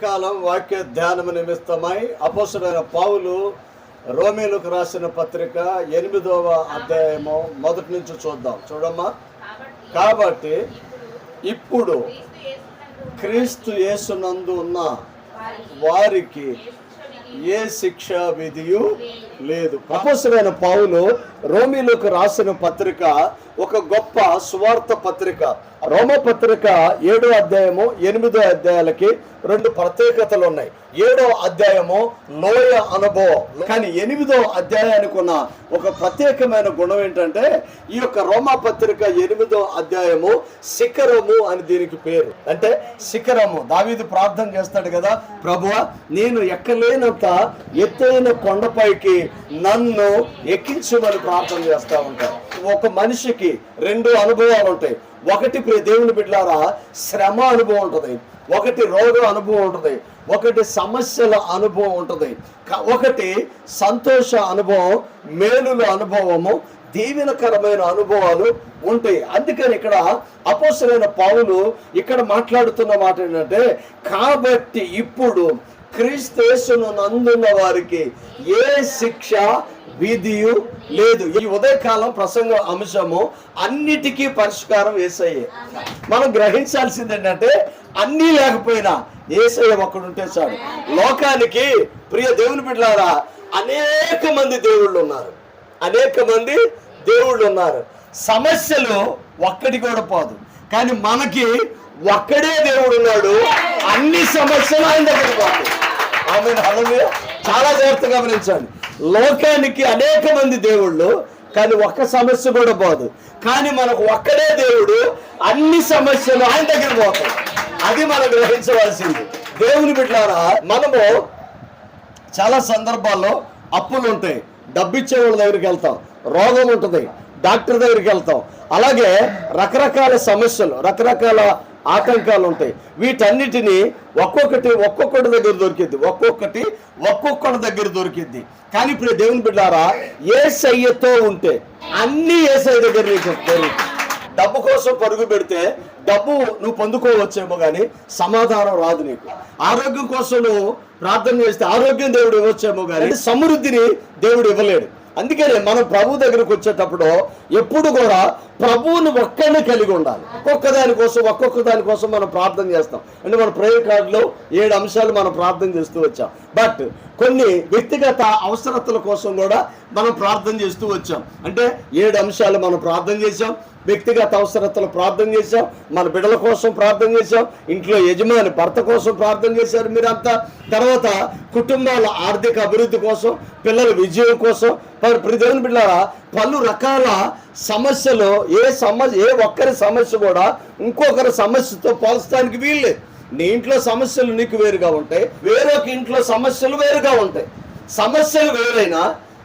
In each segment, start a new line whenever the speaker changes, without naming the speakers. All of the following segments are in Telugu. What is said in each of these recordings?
ఉదయకాలం వాక్య ధ్యానం నిమిత్తమై అపోసరైన పావులు రోమేలకు రాసిన పత్రిక ఎనిమిదవ అధ్యాయము మొదటి నుంచి చూద్దాం. చూడమ్మా. కాబట్టి ఇప్పుడు క్రీస్తు యేసునందు ఉన్న వారికి ఏ శిక్షా విధియు లేదు. అపోసరైన పావులు రోమిలోకి రాసిన పత్రిక ఒక గొప్ప సువార్త పత్రిక. రోమ పత్రిక ఏడో అధ్యాయము ఎనిమిదో అధ్యాయాలకి రెండు ప్రత్యేకతలు ఉన్నాయి. ఏడో అధ్యాయము లోయ అనుభవం. కానీ ఎనిమిదో అధ్యాయానికి ఉన్న ఒక ప్రత్యేకమైన గుణం ఏంటంటే ఈ యొక్క రోమా పత్రిక ఎనిమిదో అధ్యాయము శిఖరము అని దీనికి పేరు. అంటే శిఖరము. దావీది ప్రార్థన చేస్తాడు కదా ప్రభువ నేను ఎక్కలేనంత ఎత్తైన కొండపైకి నన్ను ఎక్కించమని ప్రార్థన చేస్తూ ఉంటాను ఒక మనిషికి రెండు అనుభవాలు ఉంటాయి. ఒకటి ప్రియ దేవుని బిడ్డారా శ్రమ అనుభవం ఉంటుంది. ఒకటి రోగ అనుభవం ఉంటుంది. ఒకటి సమస్యల అనుభవం ఉంటుంది. ఒకటి సంతోష అనుభవం మేలుల అనుభవము దీవెనకరమైన అనుభవాలు ఉంటాయి. అందుకని ఇక్కడ అపోసరైన పావులు ఇక్కడ మాట్లాడుతున్న మాట ఏంటంటే కాబట్టి ఇప్పుడు క్రీస్తును నందున్న వారికి ఏ శిక్ష విధియు లేదు. ఈ ఉదయకాలం ప్రసంగ అంశము అన్నిటికీ పరిష్కారం ఏసయ్యే. మనం గ్రహించాల్సింది ఏంటంటే అన్నీ లేకపోయినా ఏసయ్య ఒక్కడుంటే చాలు. లోకానికి ప్రియ దేవుని బిడ్డలారా అనేక మంది దేవుళ్ళు ఉన్నారు అనేక మంది దేవుళ్ళు ఉన్నారు సమస్యలు ఒక్కటి కూడా పోదు. కానీ మనకి ఒక్కడే దేవుడు ఉన్నాడు. అన్ని సమస్యలు ఆయన దగ్గర ఆమె హల్లెలూయా. చాలా జాగ్రత్తగా గమనించండి. లోకానికి అనేక మంది దేవుళ్ళు కానీ ఒక్క సమస్య కూడా పోదు. కానీ మనకు ఒక్కడే దేవుడు అన్ని సమస్యలు ఆయన దగ్గర పోతాయి. అది మనం గ్రహించవలసింది. దేవుని బిడ్డారా మనము చాలా సందర్భాల్లో అప్పులు ఉంటాయి. డబ్బు ఇచ్చే వాళ్ళ దగ్గరికి వెళ్తాం. రోగం ఉంటుంది. డాక్టర్ దగ్గరికి వెళ్తాం. అలాగే రకరకాల సమస్యలు రకరకాల ఆటంకాలు ఉంటాయి. వీటన్నిటిని ఒక్కొక్కటి ఒక్కొక్కటి దగ్గర దొరికింది ఒక్కొక్కటి ఒక్కొక్కటి దగ్గర దొరికింది కానీ ఇప్పుడు దేవుని బిడ్డారా ఏ సయ్యతో ఉంటే అన్ని ఏ సై దగ్గర నీకు డబ్బు కోసం పరుగు పెడితే డబ్బు నువ్వు పొందుకోవచ్చేమో కానీ సమాధానం రాదు నీకు. ఆరోగ్యం కోసం నువ్వు ప్రార్థన చేస్తే ఆరోగ్యం దేవుడు ఇవ్వచ్చేమో కానీ సమృద్ధిని దేవుడు ఇవ్వలేడు. అందుకనే మనం ప్రభు దగ్గరకు వచ్చేటప్పుడు ఎప్పుడు కూడా ప్రభువుని ఒక్కడిని కలిగి ఉండాలి. ఒక్కొక్క దాని కోసం ఒక్కొక్క దానికోసం మనం ప్రార్థన చేస్తాం. అంటే మన ప్రేయర్ కార్డులో ఏడు అంశాలు మనం ప్రార్థన చేస్తూ వచ్చాం. బట్ కొన్ని వ్యక్తిగత అవసరతల కోసం కూడా మనం ప్రార్థన చేస్తూ వచ్చాం. అంటే ఏడు అంశాలు మనం ప్రార్థన చేసాం వ్యక్తిగత అవసరతలు ప్రార్థన చేశాం మన బిడ్డల కోసం ప్రార్థన చేశాం ఇంట్లో యజమాని భర్త కోసం ప్రార్థన చేశారు మీరంతా. తర్వాత కుటుంబాల ఆర్థిక అభివృద్ధి కోసం పిల్లల విజయం కోసం. మరి ప్రతి పలు రకాల సమస్యలు ఏ సమస్య ఏ ఒక్కరి సమస్య కూడా ఇంకొకరి సమస్యతో పోల్చడానికి వీల్లేదు. నీ ఇంట్లో సమస్యలు నీకు వేరుగా ఉంటాయి వేరొక ఇంట్లో సమస్యలు వేరుగా ఉంటాయి. సమస్యలు వేరైనా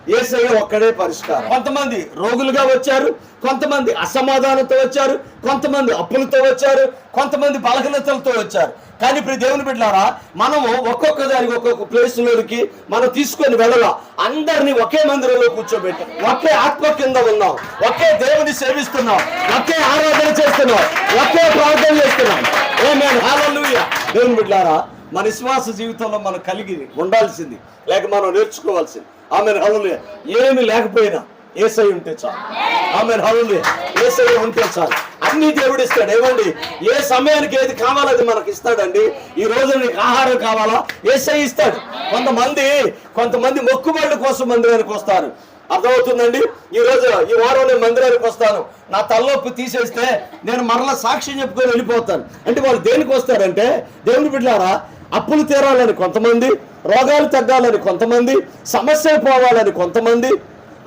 ఏసయ్య ఒక్కడే పరిష్కారం. కొంతమంది రోగులుగా వచ్చారు కొంతమంది అసమాధానంతో వచ్చారు కొంతమంది అప్పులతో వచ్చారు కొంతమంది బలహీనతలతో వచ్చారు. కానీ ఇప్పుడు దేవుని బిడ్డారా మనము ఒక్కొక్క దానికి ఒక్కొక్క ప్లేస్లోకి మనం తీసుకొని వెళ్ళాల. అందరినీ ఒకే మందిరంలో కూర్చోబెట్టి. ఒకే ఆత్మ కింద ఉన్నాం. ఒకే దేవుని సేవిస్తున్నాం. ఒకే ఆరాధన చేస్తున్నాం. ఒకే ప్రార్థన చేస్తున్నాం. ఏమేన్ హల్లెలూయా దేవుని బిడ్డారా మన విశ్వాస జీవితంలో మనం కలిగి ఉండాల్సింది లేక మనం నేర్చుకోవాల్సింది. ఆమె హల్లులే ఏమి లేకపోయినా ఏసై ఉంటే చాలు. ఆమె హల్లులే ఏసై ఉంటే చాలు. అన్ని దేవుడు ఇస్తాడు ఏమండి? ఏ సమయానికి ఏది కావాలో అది మనకి ఇస్తాడండి. ఈ రోజు నీకు ఆహారం కావాలా? ఏసై ఇస్తాడు. కొంతమంది కొంతమంది మొక్కుబడుల కోసం మందిరానికి వస్తారు. అర్థమవుతుందండి? ఈ రోజు ఈ వారం నేను మందిరానికి వస్తాను. నా తలనొప్పి తీసేస్తే నేను మరలా సాక్ష్యం చెప్పుకొని వెళ్ళిపోతాను. అంటే వాళ్ళు దేనికి వస్తారంటే దేవుని బిడ్డారా అప్పులు తీరాలని కొంతమంది రోగాలు తగ్గాలని కొంతమంది సమస్యలు పోవాలని కొంతమంది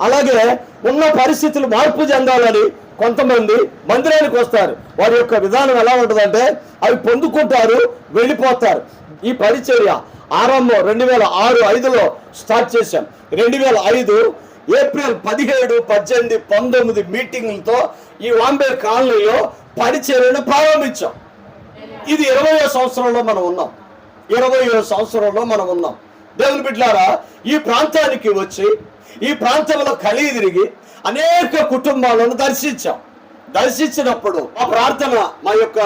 అలాగే ఉన్న పరిస్థితులు మార్పు చెందాలని కొంతమంది మందిరానికి వస్తారు. వారి యొక్క విధానం ఎలా ఉంటుందంటే అవి పొందుకుంటారు వెళ్ళిపోతారు. ఈ పరిచర్య ఆరంభం రెండు వేల ఆరు ఐదులో స్టార్ట్ చేశాం. రెండు వేల ఐదు ఏప్రిల్ పదిహేడు పద్దెనిమిది పంతొమ్మిది మీటింగ్లతో ఈ వాంబే కాలనీలో పరిచర్యను ప్రారంభించాం. ఇది ఇరవయో సంవత్సరంలో మనం ఉన్నాం. ఇరవయో సంవత్సరంలో మనం ఉన్నాం. దేవుని బిడ్డారా ఈ ప్రాంతానికి వచ్చి ఈ ప్రాంతంలో కలిగి తిరిగి అనేక కుటుంబాలను దర్శించాం. దర్శించినప్పుడు ఆ ప్రార్థన మా యొక్క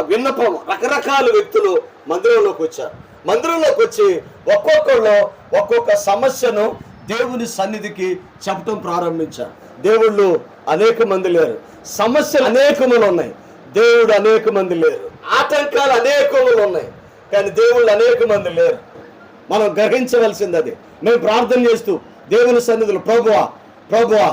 విన్నపం రకరకాల వ్యక్తులు మందిరంలోకి వచ్చారు. మందిరంలోకి వచ్చి ఒక్కొక్కళ్ళు ఒక్కొక్క సమస్యను దేవుని సన్నిధికి చెప్పడం ప్రారంభించారు. దేవుళ్ళు అనేక మంది లేరు. సమస్యలు అనేకములు ఉన్నాయి. దేవుడు అనేక మంది లేరు. ఆటంకాలు అనేకములు ఉన్నాయి. కానీ దేవుళ్ళు అనేక మంది లేరు. మనం గ్రహించవలసింది అది మేము ప్రార్థన చేస్తూ దేవుని సన్నిధులు ప్రభువా ప్రభువా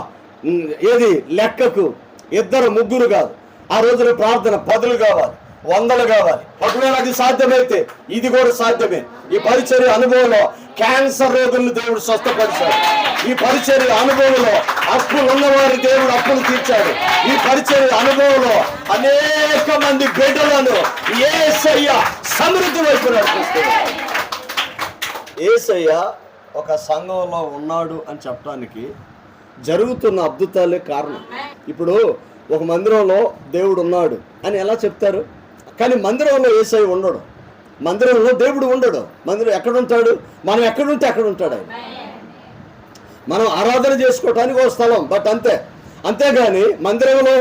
ఏది లెక్కకు? ఇద్దరు ముగ్గురు కాదు. ఆ రోజున ప్రార్థన పదులు కావాలి. వందలు కావాలి. ఒకవేళ అది సాధ్యమైతే ఇది కూడా సాధ్యమే. ఈ పరిచర్య అనుభవంలో క్యాన్సర్ రోగులను దేవుడు స్వస్థపరిచాడు. ఈ పరిచర్య అనుభవంలో అప్పులు ఉన్నవారి దేవుడు అప్పులు తీర్చాడు. ఈ పరిచర్య అనుభవంలో అనేక మంది బిడ్డలను ఏసయ్య సమృద్ధి వైపు నడిపిస్తున్నాడు. ఏసయ్య ఒక సంఘంలో ఉన్నాడు అని చెప్పడానికి జరుగుతున్న అద్భుతాలే కారణం. ఇప్పుడు ఒక మందిరంలో దేవుడు ఉన్నాడు అని ఎలా చెప్తారు? కానీ మందిరంలో ఏసై ఉండడు. మందిరంలో దేవుడు ఉండడు. మందిరం ఎక్కడ ఉంటాడు మనం ఎక్కడుంటే అక్కడ ఉంటాడు ఆయన. మనం ఆరాధన చేసుకోవటానికి ఒక స్థలం బట్ అంతే. అంతేగాని మందిరంలో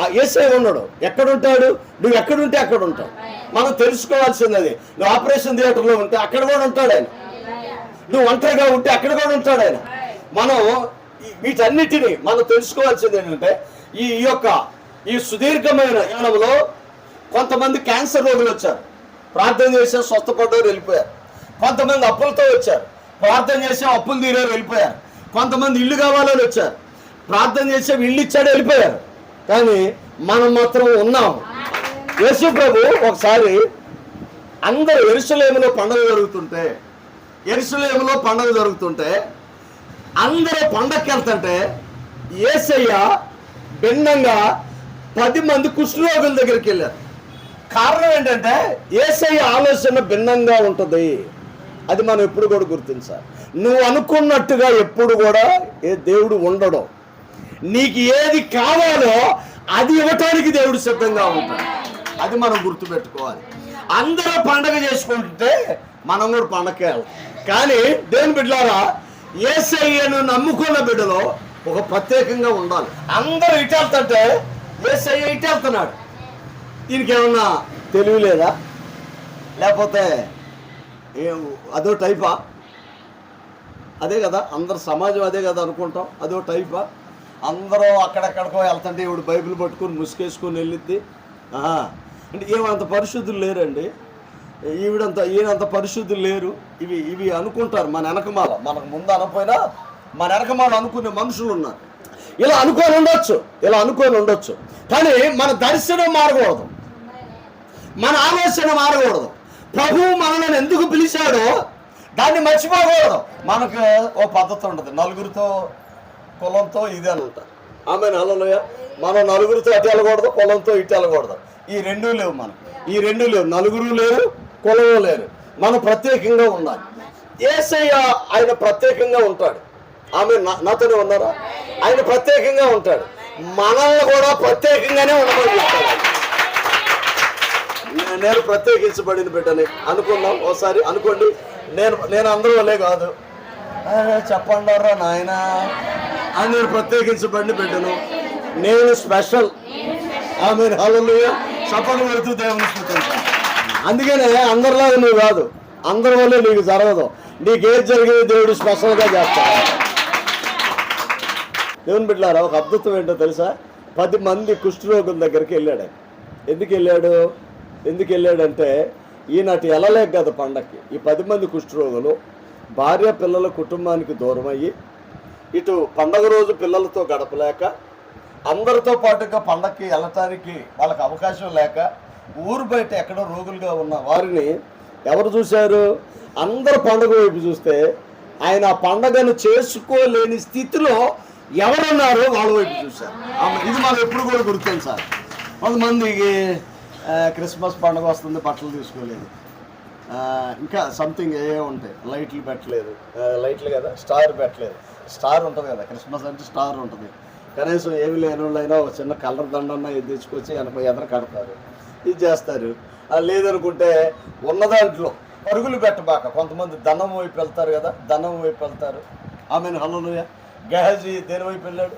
ఆ ఏసై ఉండడు. ఎక్కడుంటాడు? నువ్వు ఎక్కడుంటే అక్కడ ఉంటావు మనం తెలుసుకోవాల్సింది అది నువ్వు ఆపరేషన్ థియేటర్లో ఉంటే అక్కడ కూడా ఉంటాడు ఆయన. నువ్వు ఒంటరిగా ఉంటే అక్కడ కూడా ఉంటాడు ఆయన. మనం వీటన్నిటినీ వీటన్నిటిని మనం తెలుసుకోవాల్సింది ఏంటంటే ఈ ఈ యొక్క ఈ సుదీర్ఘమైన యానంలో కొంతమంది క్యాన్సర్ రోగులు వచ్చారు. ప్రార్థన చేసే స్వస్థపడ్డారు వెళ్ళిపోయారు. కొంతమంది అప్పులతో వచ్చారు. ప్రార్థన చేసే అప్పులు తీరారు వెళ్ళిపోయారు. కొంతమంది ఇల్లు కావాలని వచ్చారు. ప్రార్థన చేసే ఇల్లు ఇచ్చాడు వెళ్ళిపోయారు. కానీ మనం మాత్రం ఉన్నాం. యేసు ప్రభు ఒకసారి అందరూ ఎరుసలేములో పండుగ జరుగుతుంటే ఎరుసలేములో పండుగ జరుగుతుంటే అందరూ పండగకి వెళ్తుంటే ఏసయ్య భిన్నంగా పది మంది కుష్ఠరోగుల దగ్గరికి వెళ్ళారు. కారణం ఏంటంటే ఏసై ఆలోచన భిన్నంగా ఉంటుంది. అది మనం ఎప్పుడు కూడా గుర్తించాలి. నువ్వు అనుకున్నట్టుగా ఎప్పుడు కూడా ఏ దేవుడు ఉండడు. నీకు ఏది కావాలో అది ఇవ్వటానికి దేవుడు సిద్ధంగా ఉంటాడు. అది మనం గుర్తుపెట్టుకోవాలి. అందరూ పండగ చేసుకుంటుంటే మనం కూడా పండగ కానీ దేవుని బిడ్డలారా ఏసయ్యను నమ్ముకున్న బిడ్డలో ఒక ప్రత్యేకంగా ఉండాలి. అందరూ ఇటు వెళ్తుంటే ఏసయ్య ఇటు వెళ్తున్నాడు. దీనికి ఏమన్నా తెలివి లేదా? లేకపోతే అదో టైపా? అదే కదా అందరు సమాజం అదే కదా అనుకుంటాం. అదో టైపా? అందరూ అక్కడెక్కడికో వెళ్తుంటే ఇప్పుడు బైబిల్ పట్టుకొని ముసుకేసుకొని వెళ్ళిద్ది. అంటే ఏమంత పరిశుద్ధులు లేరండి. ఈవిడంత ఈయనంత పరిశుద్ధులు లేరు. ఇవి ఇవి అనుకుంటారు మన వెనకమాల. మనకు ముందు అనకపోయినా మన వెనకమాల అనుకునే మనుషులు ఉన్నారు. ఇలా అనుకొని ఉండొచ్చు. ఇలా అనుకొని ఉండొచ్చు. కానీ మన దర్శనం మారకూడదు. మన ఆలోచన మారకూడదు. ప్రభువు మనల్ని ఎందుకు పిలిచాడో దాన్ని మర్చిపోకూడదు. మనకు ఓ పద్ధతి ఉంటుంది. నలుగురితో కులంతో ఇది అని ఉంటారు ఆమె నల్లలోయ మనం నలుగురితో అటు వెళ్ళకూడదు కులంతో ఇటు వెళ్ళకూడదు. ఈ రెండూ లేవు మనం ఈ రెండు లేవు. నలుగురు లేరు కులము లేరు. మనం ప్రత్యేకంగా ఉండాలి. ఏసయ్య ఆయన ప్రత్యేకంగా ఉంటాడు. ఆమె నాతోనే ఉన్నారా? ఆయన ప్రత్యేకంగా ఉంటాడు. మనల్ని కూడా ప్రత్యేకంగానే ఉండమని చెప్తాడు నేను ప్రత్యేకించబడిన బిడ్డని అనుకుందాం ఒకసారి అనుకోండి నేను నేను అందరూ వల్లే కాదు. "ఆ, చెప్పండారా నాయన? అని నేను ప్రత్యేకించబడిన బిడ్డను. నేను స్పెషల్. ఆమె హలో చప్పట్లు పెడుతూ దేవుని అందుకనే అందరిలాగా నువ్వు కాదు. అందరి వల్ల నీకు జరగదు. నీకేది జరిగేది దేవుడు స్పెషల్గా చేస్తాడు. దేవుని బిడ్డారా ఒక అద్భుతం ఏంటో తెలుసా? పది మంది కుష్ఠరోగుల దగ్గరికి వెళ్ళాడు. ఎందుకు వెళ్ళాడు? ఎందుకు వెళ్ళాడంటే ఈనాటి వెళ్ళలేక కదా పండక్కి ఈ పది మంది కుష్ఠరోగులు భార్య పిల్లల కుటుంబానికి దూరం అయ్యి ఇటు పండగ రోజు పిల్లలతో గడపలేక అందరితో పాటుగా పండక్కి వెళ్ళటానికి వాళ్ళకి అవకాశం లేక ఊరు బయట ఎక్కడో రోగులుగా ఉన్న వారిని ఎవరు చూశారు? అందరు పండగ వైపు చూస్తే ఆయన ఆ పండగను చేసుకోలేని స్థితిలో ఎవరున్నారో వాళ్ళ వైపు చూశారు. ఇది మనం ఎప్పుడు కూడా గుర్తుంది సార్. కొంతమందికి క్రిస్మస్ పండుగ వస్తుంది బట్టలు తీసుకోలేదు. ఇంకా సంథింగ్ ఏ ఉంటాయి. లైట్లు పెట్టలేదు. లైట్లు కదా స్టార్ పెట్టలేదు. స్టార్ ఉంటుంది కదా క్రిస్మస్ అంటే స్టార్ ఉంటుంది. కనీసం ఏమి లేని వాళ్ళైనా ఒక చిన్న కలర్ దండన్న ఇది తెచ్చుకొచ్చి వెనక ఎదర కడతారు. ఇది చేస్తారు. అది లేదనుకుంటే ఉన్న దాంట్లో పరుగులు పెట్టబాక. కొంతమంది ధనం వైపు వెళ్తారు కదా ధనం వైపు వెళ్తారు. ఆమెను హలోయ గహజీ దేని వైపు వెళ్ళాడు?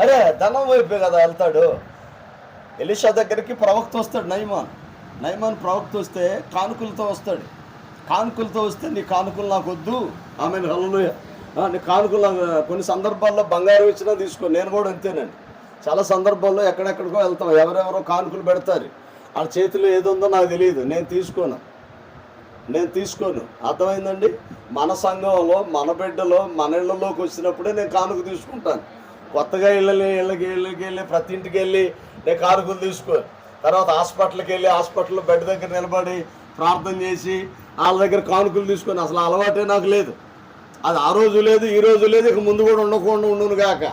అరే ధనం వైపే కదా వెళ్తాడు. ఎలిషా దగ్గరికి ప్రవక్త వస్తాడు నైమాన్ నైమాన్ ప్రవక్త వస్తే కానుకలతో వస్తాడు. కానుకలతో వస్తే నీ కానుకలు నాకు వద్దు. ఆమె హలోయ నీ కానుకలు నాకు- కొన్ని సందర్భాల్లో బంగారం ఇచ్చినా తీసుకో నేను కూడా అంతేనండి. చాలా సందర్భాల్లో ఎక్కడెక్కడికో వెళ్తాం ఎవరెవరో కానుకలు పెడతారు. వాళ్ళ చేతిలో ఏది ఉందో నాకు తెలియదు నేను తీసుకోను. నేను తీసుకోను. అర్థమైందండి? మన సంఘంలో మన బిడ్డలో మన ఇళ్ళలోకి వచ్చినప్పుడే నేను కానుక తీసుకుంటాను. కొత్తగా ఇళ్ళని ఇళ్ళకి ఇళ్ళకి వెళ్ళి ప్రతి ఇంటికి వెళ్ళి నేను కానుకలు తీసుకోను తర్వాత హాస్పిటల్కి వెళ్ళి హాస్పిటల్లో బెడ్ దగ్గర నిలబడి ప్రార్థన చేసి వాళ్ళ దగ్గర కానుకలు తీసుకొని అసలు అలవాటే నాకు లేదు. అది ఆ రోజు లేదు ఈ రోజు లేదు ఇక ముందు కూడా ఉండకుండా ఉండును గాక.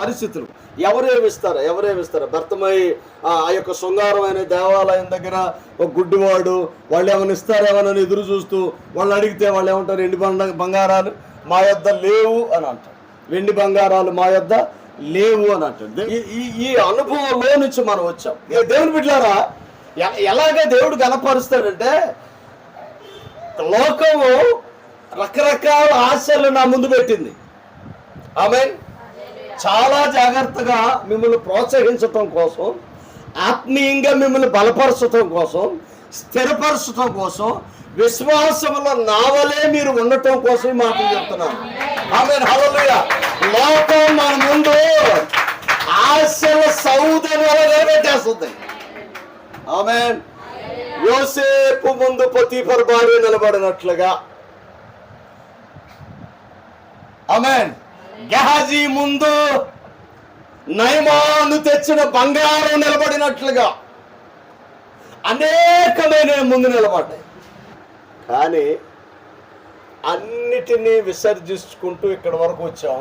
పరిస్థితులు. ఎవరేమిస్తారు ఎవరేమిస్తారు భర్తమై ఆ యొక్క శృంగారమైన దేవాలయం దగ్గర ఒక గుడ్డివాడు వాళ్ళు ఏమైనా ఇస్తారేమని ఎదురు చూస్తూ వాళ్ళు అడిగితే వాళ్ళు ఏమంటారు? ఎండి బండ బంగారాలు మా యొద్ద లేవు అని అంటారు. వెండి బంగారాలు మా యొద్ద లేవు అని అంటారు ఈ- అనుభవంలో నుంచి మనం వచ్చాం. దేవుని బిడ్డారా ఎ- ఎలాగ దేవుడు గనపరుస్తాడంటే లోకము రకరకాల ఆశలు నా ముందు పెట్టింది. ఆమె చాలా జాగ్రత్తగా మిమ్మల్ని ప్రోత్సహించటం కోసం ఆత్మీయంగా మిమ్మల్ని బలపరచటం కోసం స్థిరపరచటం కోసం విశ్వాసముల నావలే మీరు ఉండటం కోసం మాట మాటలు చెప్తున్నాను. ఆమె హలలుయ లోకం మన ముందు ఆశల సౌదర్యాలు నిలబెట్టేస్తుంది ఆమె యోసేపు ముందు పొతీఫర్ భార్య నిలబడినట్లుగా. ఆమెన్ గెహాజీ ముందు నయమాను తెచ్చిన బంగారం నిలబడినట్లుగా. అనేకమైన ముందు నిలబడ్డాయి. కానీ అన్నిటినీ విసర్జించుకుంటూ ఇక్కడ వరకు వచ్చాం.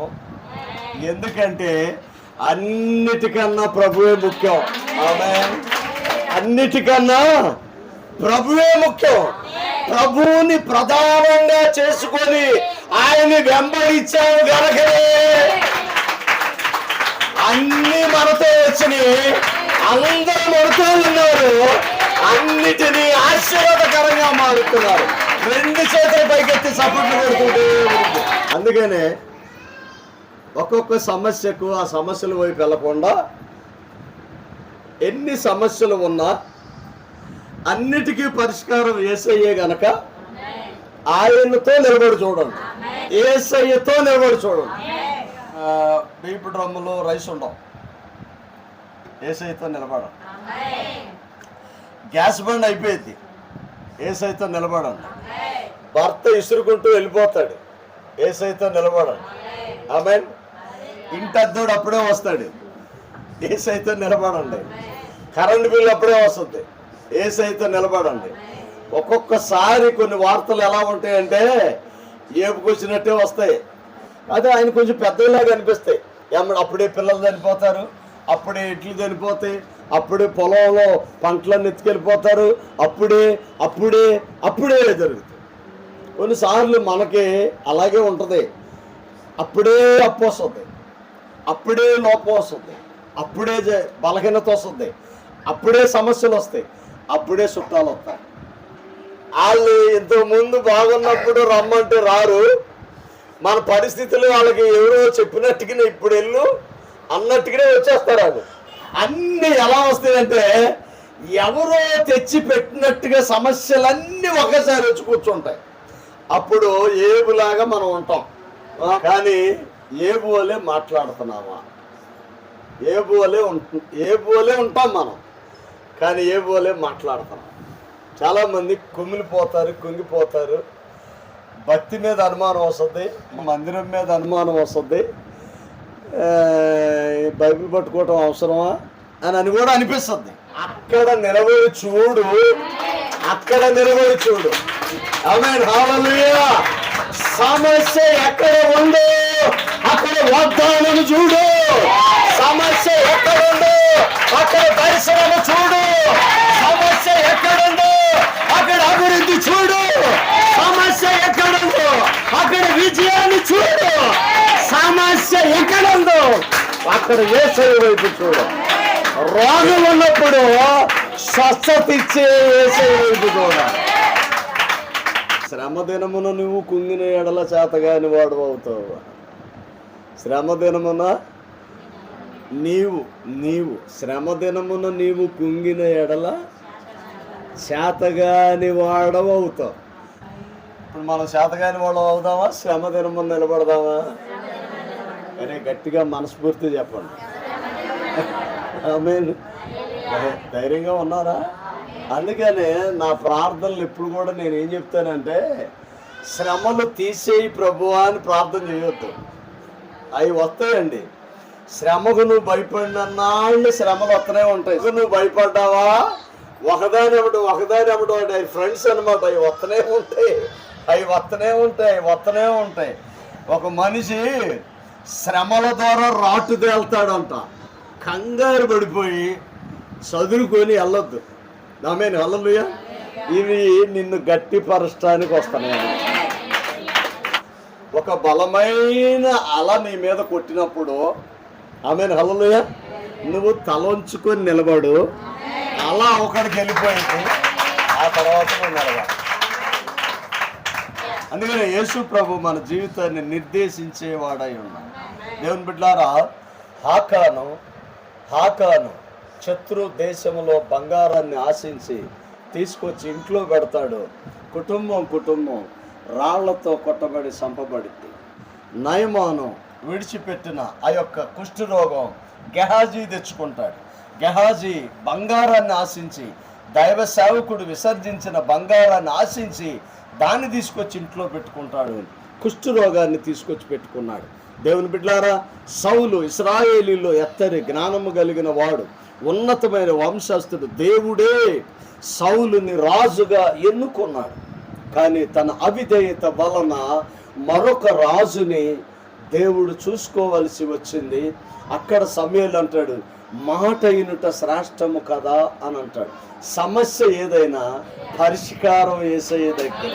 ఎందుకంటే అన్నిటికన్నా ప్రభువే ముఖ్యం. ఆమె అన్నిటికన్నా ప్రభువే ముఖ్యం. ప్రభువుని ప్రధానంగా చేసుకొని ఆయన్ని వెంబడించాము గనకనే అన్ని మనతో వచ్చినాయి అందరూ మనతో ఉన్నారు. అన్నిటినీ ఆశీర్వాదకరంగా మారుతున్నారు. రెండు చేతులు పైకెత్తి సపోర్ట్లు కొడుతుంటే అందుకనే ఒక్కొక్క సమస్యకు ఆ సమస్యల వైపు వెళ్ళకుండా ఎన్ని సమస్యలు ఉన్నా అన్నిటికీ పరిష్కారం ఏసయ్యే గనక ఆయనతో నిలబడి చూడండి. ఏసయ్యతో నిలబడి చూడండి. బీపు డ్రమ్ములో రైస్ ఉండవు ఏసయ్యతో నిలబడం. గ్యాస్ బండ్ అయిపోయింది. ఏసైతో నిలబడండి. భర్త ఇసురుకుంటూ వెళ్ళిపోతాడు. ఏసైతో నిలబడండి. ఆమె ఇంటి అద్దోడు అప్పుడే వస్తాడు. ఏసైతో నిలబడండి. కరెంట్ బిల్ అప్పుడే వస్తుంది. ఏసైతో నిలబడండి. ఒక్కొక్కసారి కొన్ని వార్తలు ఎలా ఉంటాయంటే ఏపుకొచ్చినట్టే వస్తాయి. అదే ఆయన కొంచెం పెద్దలాగా అనిపిస్తాయి. ఏమన్నా అప్పుడే పిల్లలు చనిపోతారు అప్పుడే ఇట్లు చనిపోతాయి అప్పుడే పొలంలో పంటలన్నీ ఎత్తుకెళ్ళిపోతారు. అప్పుడే అప్పుడే అప్పుడే జరుగుతుంది కొన్నిసార్లు మనకి అలాగే ఉంటుంది. అప్పుడే అప్పు వస్తుంది. అప్పుడే లోపం వస్తుంది. అప్పుడే బలహీనత వస్తుంది. అప్పుడే సమస్యలు వస్తాయి. అప్పుడే చుట్టాలు వస్తాయి వాళ్ళు ఇంతకుముందు బాగున్నప్పుడు రమ్మంటే రారు. మన పరిస్థితులు వాళ్ళకి ఎవరో చెప్పినట్టుగానే ఇప్పుడు వెళ్ళు. అన్నట్టుగానే వచ్చేస్తారు వాళ్ళు. అన్ని ఎలా వస్తాయంటే ఎవరో తెచ్చి పెట్టినట్టుగా సమస్యలన్నీ ఒకసారి వచ్చి కూర్చుంటాయి. అప్పుడు ఏబులాగా మనం ఉంటాం. కానీ ఏబు వలే మాట్లాడుతున్నామా? ఏబు వలే ఉంటు ఏబు వలే ఉంటాం మనం కానీ ఏబు వలే మాట్లాడుతున్నాం. చాలామంది కుమిలిపోతారు కుంగిపోతారు. భక్తి మీద అనుమానం వస్తుంది మందిరం మీద అనుమానం వస్తుంది. బైబిల్ పట్టుకోవటం అవసరమా? అని అని కూడా అనిపిస్తుంది. అక్కడ నిలబడి చూడు. అక్కడ నిలబడి చూడు. సమస్య ఎక్కడ ఉందో అక్కడ వాగ్దానం చూడు. సమస్య ఎక్కడ ఉందో అక్కడ పరిశ్రమ చూడు. సమస్య ఎక్కడ ఉందో అభివృద్ధి చూడు. సమస్య ఎక్కడుందో అక్కడ విజయాన్ని చూడు. సమస్య ఎక్కడ ఉందో అక్కడ వేసవి వైపు చూడు. రోగం ఉన్నప్పుడు స్వస్థత ఇచ్చే వేసవి వైపు చూడాలి శ్రమ దినమున నువ్వు కుంగిన ఎడల చేతగాని వాడు అవుతావు. శ్రమ దినమున నీవు నీవు శ్రమ దినమున నీవు కుంగిన ఎడల చేతగాని వాడవు అవుతావు. ఇప్పుడు మనం శాతగాని వాళ్ళు అవుదామా? శ్రమ దినమున నిలబడదామా? అరే గట్టిగా మనస్ఫూర్తి చెప్పండి. ఆమేన్. ధైర్యంగా ఉన్నారా? అందుకనే నా ప్రార్థనలు ఇప్పుడు కూడా నేను ఏం చెప్తానంటే శ్రమలు తీసేయి ప్రభువా అని ప్రార్థన చేయొద్దు. అవి వస్తాయండి. శ్రమకు నువ్వు భయపడిన నాళ్ళు శ్రమలు వస్తూనే ఉంటాయి. నువ్వు భయపడ్డావా? ఒకదాని ఒకటి ఒకదాని ఒకటి అవి ఫ్రెండ్స్ అనమాట అవి వస్తనే ఉంటాయి. అవి వస్తనే ఉంటాయి వస్తనే ఉంటాయి. ఒక మనిషి శ్రమల ద్వారా రాటు తేల్తాడంట. కంగారు పడిపోయి చదువుకొని వెళ్ళొద్దు. ఆమెను వెళ్ళలుయా ఇవి నిన్ను గట్టిపరచడానికి వస్తున్నాయి. ఒక బలమైన అల నీ మీద కొట్టినప్పుడు ఆమె హల్లలుయ. నువ్వు తలంచుకొని నిలబడు. అలా ఒకడికి వెళ్ళిపోయింది ఆ తర్వాత అందుకనే యేసు ప్రభు మన జీవితాన్ని నిర్దేశించేవాడై ఉన్నాడు. దేవుని బిడ్డారా హాకాను హాకాను శత్రు దేశంలో బంగారాన్ని ఆశించి తీసుకొచ్చి ఇంట్లో పెడతాడు. కుటుంబం కుటుంబం రాళ్ళతో కొట్టబడి చంపబడింది. నయమాను విడిచిపెట్టిన ఆ యొక్క కుష్ఠరోగం గెహాజీ తెచ్చుకుంటాడు. గెహాజీ బంగారాన్ని ఆశించి దైవ సేవకుడు విసర్జించిన బంగారాన్ని ఆశించి దాన్ని తీసుకొచ్చి ఇంట్లో పెట్టుకుంటాడు. కుష్ఠరోగాన్ని తీసుకొచ్చి పెట్టుకున్నాడు. దేవుని బిడ్లారా సౌలు ఇస్రాయేలీలో ఎత్తరి జ్ఞానము కలిగిన వాడు ఉన్నతమైన వంశస్థుడు దేవుడే సౌలుని రాజుగా ఎన్నుకున్నాడు. కానీ తన అవిధేయత వలన మరొక రాజుని దేవుడు చూసుకోవలసి వచ్చింది. అక్కడ సమయాలు అంటాడు మాట ఇనుట శ్రాష్టము కదా అని అంటాడు. సమస్య ఏదైనా పరిష్కారం వేసే దగ్గర.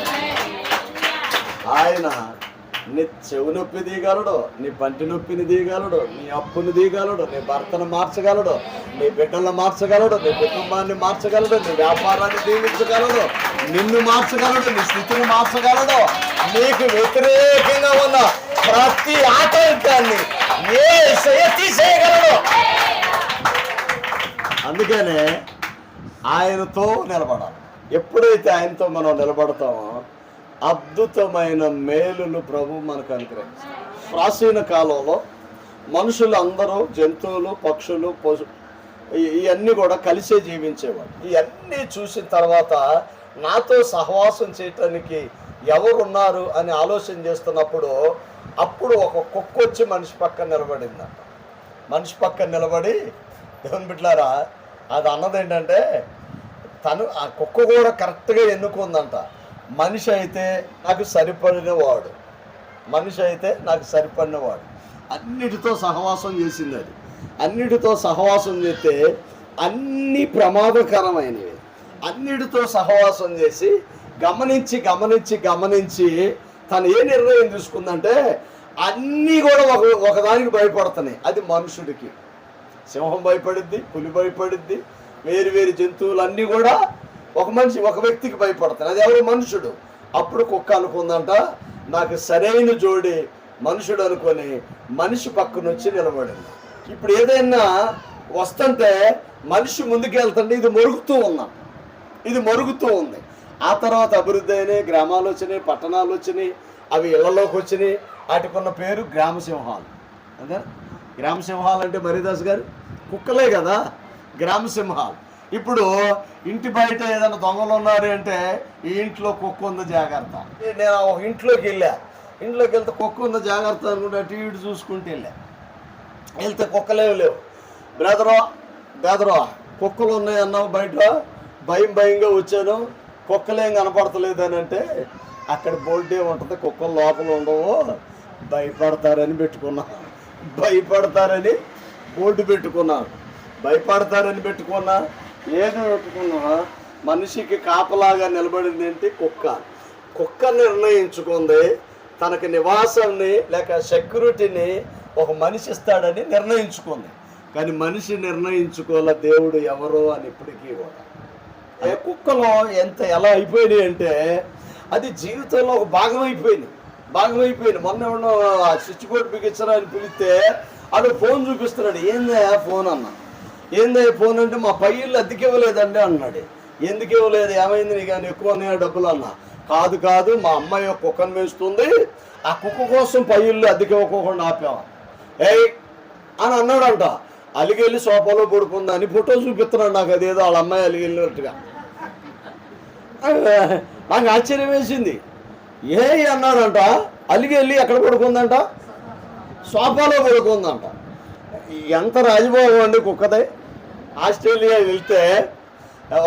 ఆయన నీ చెవు నొప్పి దిగలడు నీ పంటి నొప్పిని దిగలడు నీ అప్పుని దిగలడు నీ భర్తను మార్చగలడు నీ బిడ్డలను మార్చగలడు నీ కుటుంబాన్ని మార్చగలడు నీ వ్యాపారాన్ని దీవించగలడు నిన్ను మార్చగలడు నీ స్థితిని మార్చగలడు. నీకు వ్యతిరేకంగా ఉన్న ప్రతి ఆటంకాన్ని ఏ అందుకనే ఆయనతో నిలబడాలి. ఎప్పుడైతే ఆయనతో మనం నిలబడతామో అద్భుతమైన మేలులు ప్రభు మనకు అనుగ్రహిస్తారు ప్రాచీన కాలంలో మనుషులు అందరూ జంతువులు పక్షులు పశు ఇవన్నీ కూడా కలిసే జీవించేవాడు ఇవన్నీ చూసిన తర్వాత నాతో సహవాసం చేయటానికి ఎవరున్నారు అని ఆలోచన చేస్తున్నప్పుడు అప్పుడు ఒక కుక్క వచ్చి మనిషి పక్కన నిలబడిందంట. మనిషి పక్కన నిలబడి దేవుని బిడ్డారా అది అన్నది ఏంటంటే తను ఆ కుక్క కూడా కరెక్ట్గా ఎన్నుకుందంట. మనిషి అయితే నాకు సరిపడిన వాడు. మనిషి అయితే నాకు సరిపడినవాడు అన్నిటితో సహవాసం చేసింది అది. అన్నిటితో సహవాసం చేస్తే అన్ని ప్రమాదకరమైనవి. అన్నిటితో సహవాసం చేసి గమనించి గమనించి గమనించి తను ఏ నిర్ణయం తీసుకుందంటే అన్నీ కూడా ఒక ఒకదానికి భయపడుతున్నాయి. అది మనుషుడికి. సింహం భయపడిద్ది పులి భయపడిద్ది వేరు వేరు జంతువులు అన్నీ కూడా ఒక మనిషి ఒక వ్యక్తికి భయపడతాయి అది ఎవరు? మనుషుడు. అప్పుడు కుక్క అనుకుందంట నాకు సరైన జోడి మనుషుడు అనుకొని మనిషి పక్కన వచ్చి నిలబడింది. ఇప్పుడు ఏదైనా వస్తుంటే మనిషి ముందుకు వెళ్తుంటే ఇది మరుగుతూ ఉన్నాం ఇది మరుగుతూ ఉంది. ఆ తర్వాత అభివృద్ధి అయినాయి గ్రామాలు వచ్చినాయి పట్టణాలు వచ్చినాయి అవి ఇళ్ళలోకి వచ్చినాయి. వాటికున్న పేరు గ్రామ సింహాలు అదే? గ్రామ అంటే మరిదాస్ గారు? కుక్కలే కదా? గ్రామసింహాలు ఇప్పుడు ఇంటి బయట ఏదైనా దొంగలు ఉన్నారు అంటే ఈ ఇంట్లో కుక్క ఉంది జాగ్రత్త? నేను ఒక ఇంట్లోకి వెళ్ళా. ఇంట్లోకి వెళ్తే కుక్క ఉంది జాగ్రత్త అనుకుంటే అటు ఇటు చూసుకుంటూ వెళ్ళా. వెళ్తే కుక్కలేవి లేవు. బ్రదరో బ్రదరో కుక్కలు ఉన్నాయన్నావు బయట? భయం భయంగా వచ్చాను. కుక్కలేం కనపడతలేదు అని అంటే అక్కడ బోల్డే ఉంటుంది? కుక్కలు లోపల ఉండవు. భయపడతారని పెట్టుకున్నా. భయపడతారని బోర్డు పెట్టుకున్నా భయపడతారని పెట్టుకున్నా ఏదో పెట్టుకున్నా మనిషికి కాపలాగా నిలబడింది ఏంటి కుక్క. కుక్క నిర్ణయించుకుంది తనకి నివాసాన్ని లేక సెక్యూరిటీని ఒక మనిషి ఇస్తాడని నిర్ణయించుకుంది. కానీ మనిషి నిర్ణయించుకోలే దేవుడు ఎవరు అని ఇప్పటికీ కూడా. ఏ కుక్కలో ఎంత ఎలా అయిపోయినాయి అంటే అది జీవితంలో ఒక భాగం అయిపోయింది. భాగమైపోయింది. మొన్న ఆ స్విచ్ బోర్డు బిగించరా అని పిలిస్తే అడు ఫోన్ చూపిస్తున్నాడు. ఏందయ్యా ఫోన్ అన్న. ఏందయ్యా ఫోన్ అంటే మా పై ఇల్లు అద్దెకి ఇవ్వలేదండి అన్నాడు. ఎందుకు ఇవ్వలేదు? ఏమైంది నీకు? అని ఎక్కువ ఉన్నాయా డబ్బులు అన్న. కాదు కాదు మా అమ్మాయి ఒక కుక్కను వేస్తుంది ఆ కుక్క కోసం పై ఇల్లు అద్దెకి ఇవ్వకోకుండా ఆపావా? ఏయ్ అని అన్నాడంట. అలిగెళ్ళి సోఫాలో పడుకుందని ఫోటో చూపిస్తున్నాడు నాకు. అదేదో వాళ్ళ అమ్మాయి అలిగెళ్ళినట్టుగా. నాకు ఆశ్చర్యం వేసింది. ఏ అన్నాడంట అలిగెళ్ళి ఎక్కడ పడుకుందంట? సోఫాలో పడుకుందంట. ఎంత రాజభోగం అండి కుక్కదే? ఆస్ట్రేలియా వెళ్తే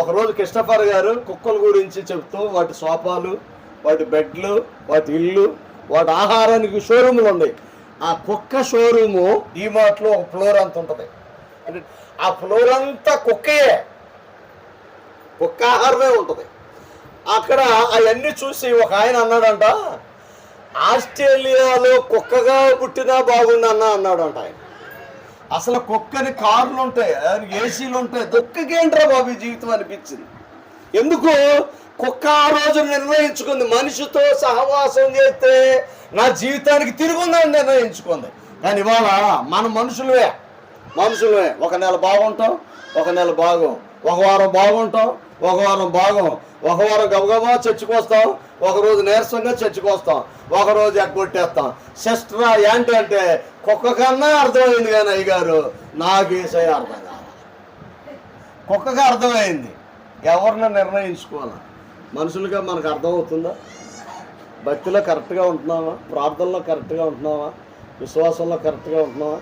ఒకరోజు క్రిస్టఫర్ గారు కుక్కల గురించి చెప్తూ వాటి సోఫాలు వాటి బెడ్లు వాటి ఇల్లు వాటి ఆహారానికి షోరూములు ఉన్నాయి. ఆ కుక్క షోరూము ఈ మాటలో ఒక ఫ్లోర్ అంత ఉంటుంది. ఆ ఫ్లోర్ అంతా కుక్కయే కుక్క ఆహారమే ఉంటుంది. అక్కడ అవన్నీ చూసి ఒక ఆయన అన్నాడంట ఆస్ట్రేలియాలో కుక్కగా పుట్టినా అన్న అన్నాడంట ఆయన. అసలు కుక్కని కార్లు ఉంటాయి ఏసీలు ఉంటాయి కుక్కకేంట్రా బాబు జీవితం అనిపించింది. ఎందుకు? కుక్క ఆ రోజు నిర్ణయించుకుంది మనిషితో సహవాసం చేస్తే నా జీవితానికి తిరుగుందని నిర్ణయించుకుంది. కానీ ఇవాళ మన మనుషులవే మనుషులమే ఒక నెల బాగుంటాం ఒక నెల బాగు ఒక వారం బాగుంటాం ఒక వారం భాగం ఒక వారం గబగబా చర్చకు ఒక రోజు నీరసంగా చర్చకు ఒక రోజు ఎగ్గొట్టేస్తాం. సిస్టర్ ఏంటి అంటే కుక్క కన్నా అర్థమైంది కానీ అయ్యగారు నాకు ఏసై అర్థం కాదు కుక్కకి అర్థమైంది. ఎవరిని నిర్ణయించుకోవాలి? మనుషులుగా మనకు అర్థమవుతుందా? భక్తిలో కరెక్ట్గా ఉంటున్నావా? ప్రార్థనలో కరెక్ట్గా ఉంటున్నావా? విశ్వాసంలో కరెక్ట్గా ఉంటున్నావా?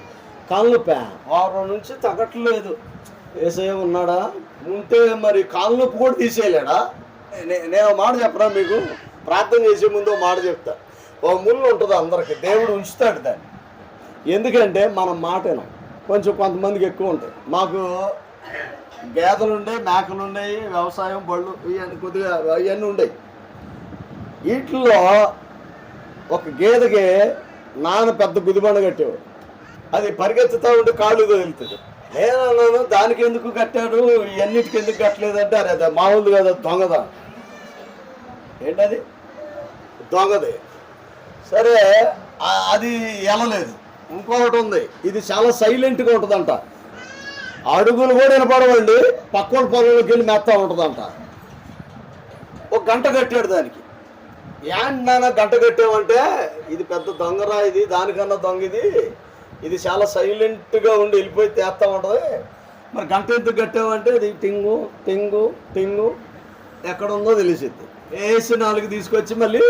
కళ్ళు పే. వారం నుంచి తగ్గట్లేదు. ఏసయ్య ఉన్నాడా? ఉంటే మరి కాళ్ళు నొప్పి కూడా తీసేయలేడా? నే- నేను మాట చెప్పరా మీకు? ప్రార్థన చేసే ముందు మాట చెప్తా. ఓ ముళ్ళు ఉంటుంది అందరికి దేవుడు ఉంచుతాడు దాన్ని. ఎందుకంటే మనం మాట కొంచెం కొంతమందికి ఎక్కువ ఉంటాయి. మాకు గేదెలు ఉండే మేకలు ఉన్నాయి వ్యవసాయం బళ్ళు ఇవన్నీ కొద్దిగా ఇవన్నీ ఉండేవి వీటిల్లో ఒక గేదెకి నాన్న పెద్ద గుదిబండ కట్టేవాడు. అది పరిగెత్తుతూ ఉంటే కాళ్ళు వదులుతుంది నేను దానికి ఎందుకు కట్టాడు? ఇవన్నిటికి ఎందుకు కట్టలేదంటే అరే అది మామూలు కదా దొంగదా? ఏంటది? దొంగది. సరే అది ఎలలేదు ఇంకొకటి ఉంది. ఇది చాలా సైలెంట్గా ఉంటుందంట. అడుగులు కూడా వినపడవండి. పక్కన పొలంలోకి వెళ్ళి మెత్తా ఉంటుందంట. ఒక గంట కట్టాడు దానికి. ఏంటి నాన్న గంట కట్టామంటే ఇది పెద్ద దొంగరా ఇది? దానికన్నా దొంగ ఇది? ఇది చాలా సైలెంట్గా ఉండి వెళ్ళిపోయి తేస్తూ ఉంటుంది. మరి గంట ఎందుకు కట్టామంటే ఇది టింగు టింగు టింగు. ఎక్కడ ఉందో తెలిసిద్ది. వేసి నాలుగు తీసుకొచ్చి మళ్ళీ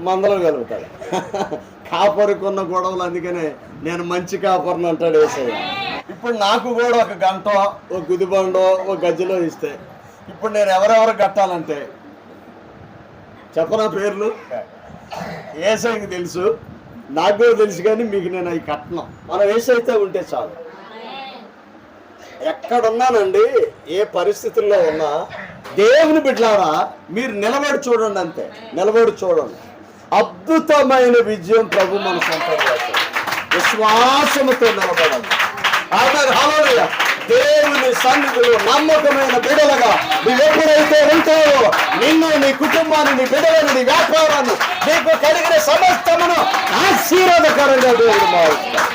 మందలో కలుగుతాడు కాపరుకున్న గొడవలు అందుకనే నేను మంచి కాపర్ని అంటాడు వేసయ్య ఇప్పుడు నాకు కూడా ఒక గంట ఒక గుదిబండో ఒక గజ్జలో ఇస్తే ఇప్పుడు నేను ఎవరెవరు కట్టాలంటే? చెప్పనా పేర్లు? ఏసైకి తెలుసు. నాకు కూడా తెలుసు కానీ మీకు నేను అవి కట్టను మనం ఏసైతే ఉంటే చాలు. ఎక్కడున్నానండి? ఏ పరిస్థితుల్లో ఉన్నా దేవుని బిడ్లారా మీరు నిలబడి చూడండి అంతే. నిలబడి చూడండి. అద్భుతమైన విజయం ప్రభు మన సొంతం విశ్వాసముతో నిలబడాలి దేవుని సన్నిధిలో నమ్మకమైన బిడలుగా నువ్వు ఎప్పుడైతే ఉంటావో నిన్ను నీ కుటుంబాన్ని నీ బిడలను నీ వ్యాపారాన్ని నీకు కలిగిన సమస్తమును ఆశీర్వాదకరంగా దేవుడు మారుస్తాడు.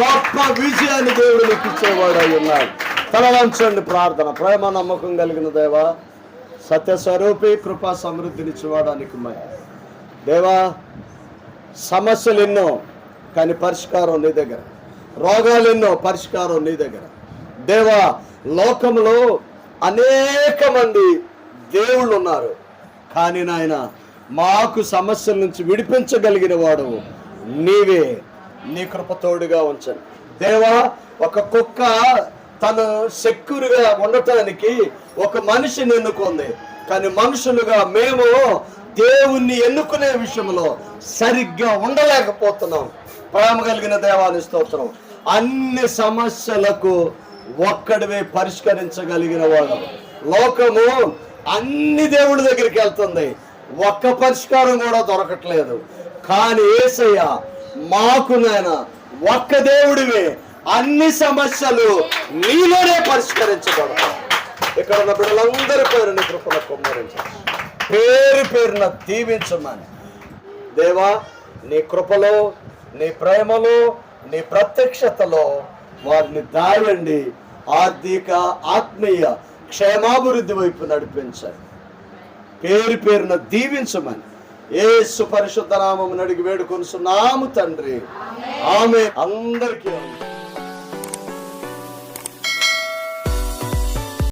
గొప్ప విజయాన్ని దేవుడు నీకు ఇచ్చేవాడు అయి ఉన్నాడు. తలవంచండి ప్రార్థన. ప్రేమ నమ్మకం కలిగిన దేవా సత్యస్వరూపి కృపా సమృద్ధినిచ్చేవాడానికి దేవా సమస్యలు ఎన్నో కానీ పరిష్కారం నీ దగ్గర. రోగాలు ఎన్నో పరిష్కారం నీ దగ్గర. దేవా లోకంలో అనేక మంది దేవుళ్ళు ఉన్నారు కానీ నాయన మాకు సమస్యల నుంచి విడిపించగలిగిన వాడు నీవే. నీ కృపతోడుగా ఉంచండి దేవా ఒక కుక్క తను సెక్యూర్గా ఉండటానికి ఒక మనిషిని ఎన్నుకుంది కానీ మనుషులుగా మేము దేవుణ్ణి ఎన్నుకునే విషయంలో సరిగ్గా ఉండలేకపోతున్నాం. ప్రేమ కలిగిన దేవాన్ని స్తోత్రం. అన్ని సమస్యలకు ఒక్కడివే పరిష్కరించగలిగిన వాడు. లోకము అన్ని దేవుడి దగ్గరికి వెళ్తుంది. ఒక్క పరిష్కారం కూడా దొరకట్లేదు. కానీ ఏసయ్య మాకు నాయన ఒక్క దేవుడివే అన్ని సమస్యలు నీలోనే పరిష్కరించబడతాయి. ఇక్కడ ఉన్న బిడ్డలందరి పేరుని కృపణ కుమ్మరించారు పేరు పేరున దీవించమని. దేవా నీ కృపలో నీ ప్రేమలో నీ ప్రత్యక్షతలో వారిని దాయండి ఆర్థిక ఆత్మీయ క్షేమాభివృద్ధి వైపు నడిపించండి. పేరు పేరున దీవించమని ఏ సుపరిశుద్ధ నామం అడిగి వేడుకొనుచున్నాము తండ్రి. ఆమె అందరికీ